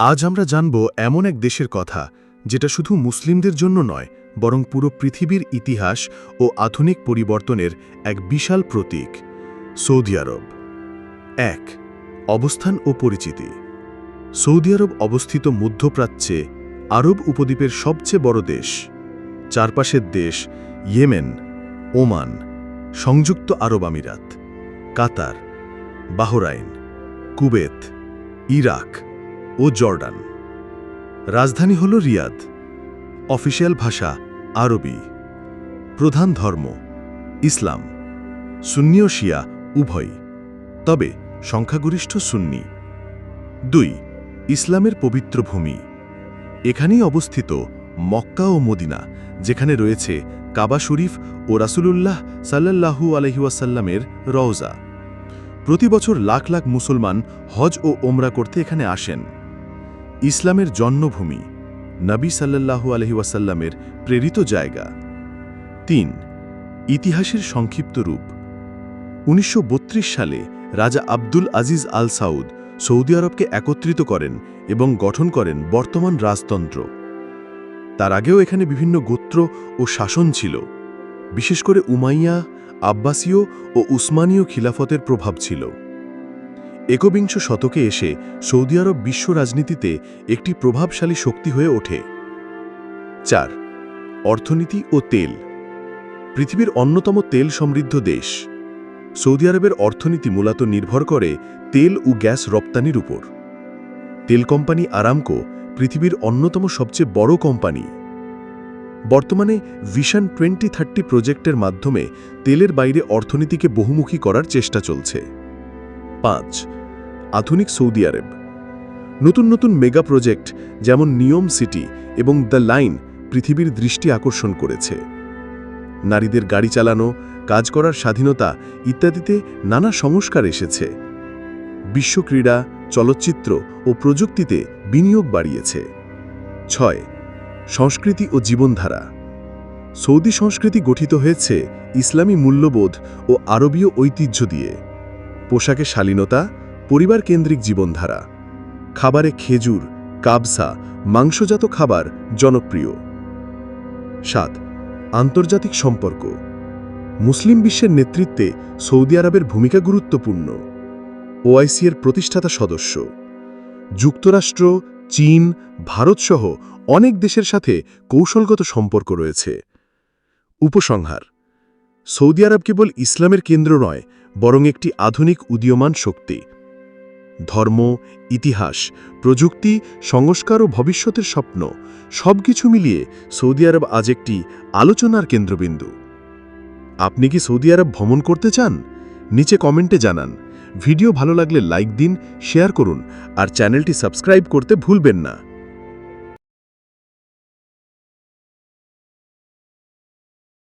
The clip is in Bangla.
আজ আমরা জানব এমন এক দেশের কথা, যেটা শুধু মুসলিমদের জন্য নয়, বরং পুরো পৃথিবীর ইতিহাস ও আধুনিক পরিবর্তনের এক বিশাল প্রতীক, সৌদি আরব। এক, অবস্থান ও পরিচিতি। সৌদি আরব অবস্থিত মধ্যপ্রাচ্যে আরব উপদ্বীপের সবচেয়ে বড় দেশ। চারপাশের দেশ ইয়েমেন, ওমান, সংযুক্ত আরব আমিরাত, কাতার, বাহরাইন, কুবেত, ইরাক। ও জর্ডান। রাজধানী হল রিয়াদ। অফিসিয়াল ভাষা আরবি। প্রধান ধর্ম ইসলাম। সুন্নি ও শিয়া উভয় তবে সংখ্যাগরিষ্ঠ সুন্নি। দুই, ইসলামের পবিত্র ভূমি। এখানেই অবস্থিত মক্কা ও মদিনা, যেখানে রয়েছে কাবা শরীফ ও রাসূলুল্লাহ সাল্লাল্লাহু আলহিউসাল্লামের রওজা। প্রতি বছর লাখ লাখ মুসলমান হজ ও ওমরা করতে এখানে আসেন। ইসলামের জন্মভূমি নবী সাল্লাল্লাহু আলহিউসাল্লামের প্রেরিত জায়গা। তিন, ইতিহাসের সংক্ষিপ্ত রূপ। উনিশশো বত্রিশ সালে রাজা Abdul Aziz Al Saud Saudi আরবকে একত্রিত করেন এবং গঠন করেন বর্তমান রাজতন্ত্র। তার আগেও এখানে বিভিন্ন গোত্র ও শাসন ছিল। বিশেষ করে উমাইয়া, আব্বাসীয় ও উসমানীয় খিলাফতের প্রভাব ছিল। একবিংশ শতকে এসে সৌদি আরব বিশ্ব রাজনীতিতে একটি প্রভাবশালী শক্তি হয়ে ওঠে। চার, অর্থনীতি ও তেল। পৃথিবীর অন্যতম তেল সমৃদ্ধ দেশ। সৌদি আরবের অর্থনীতি মূলত নির্ভর করে তেল ও গ্যাস রপ্তানির উপর। তেল কোম্পানি আরামকো পৃথিবীর অন্যতম সবচেয়ে বড় কোম্পানি। বর্তমানে ভিশন টোয়েন্টি থার্টি প্রজেক্টের মাধ্যমে তেলের বাইরে অর্থনীতিকে বহুমুখী করার চেষ্টা চলছে। পাঁচ। আধুনিক সৌদি আরব। নতুন নতুন মেগা প্রজেক্ট যেমন নিয়ম সিটি এবং দ্য লাইন পৃথিবীর দৃষ্টি আকর্ষণ করেছে। নারীদের গাড়ি চালানো, কাজ করার স্বাধীনতা ইত্যাদিতে নানা সংস্কার এসেছে। বিশ্ব ক্রীড়া, চলচ্চিত্র ও প্রযুক্তিতে বিনিয়োগ বাড়িয়েছে। ছয়, সংস্কৃতি ও জীবনধারা। সৌদি সংস্কৃতি গঠিত হয়েছে ইসলামী মূল্যবোধ ও আরবীয় ঐতিহ্য দিয়ে। পোশাকে শালীনতা, পরিবার কেন্দ্রিক জীবনধারা। খাবারে খেজুর, কাবসা, মাংসজাত খাবার জনপ্রিয়। সাত, আন্তর্জাতিক সম্পর্ক। মুসলিম বিশ্বের নেতৃত্বে সৌদি আরবের ভূমিকা গুরুত্বপূর্ণ। ওআইসি এর প্রতিষ্ঠাতা সদস্য। যুক্তরাষ্ট্র, চীন ভারতসহ অনেক দেশের সাথে কৌশলগত সম্পর্ক রয়েছে। উপসংহার। সৌদি আরব কেবল ইসলামের কেন্দ্র নয় বরং একটি আধুনিক উদীয়মান শক্তি। ধর্ম, ইতিহাস, প্রযুক্তি, সংস্কার ও ভবিষ্যতের স্বপ্ন সবকিছু মিলিয়ে সৌদি আরব আজ একটি আলোচনার কেন্দ্রবিন্দু। আপনি কি সৌদি আরব ভ্রমণ করতে চান? নিচে কমেন্টে জানান। ভিডিও ভালো লাগলে লাইক দিন, শেয়ার করুন আর চ্যানেলটি সাবস্ক্রাইব করতে ভুলবেন না।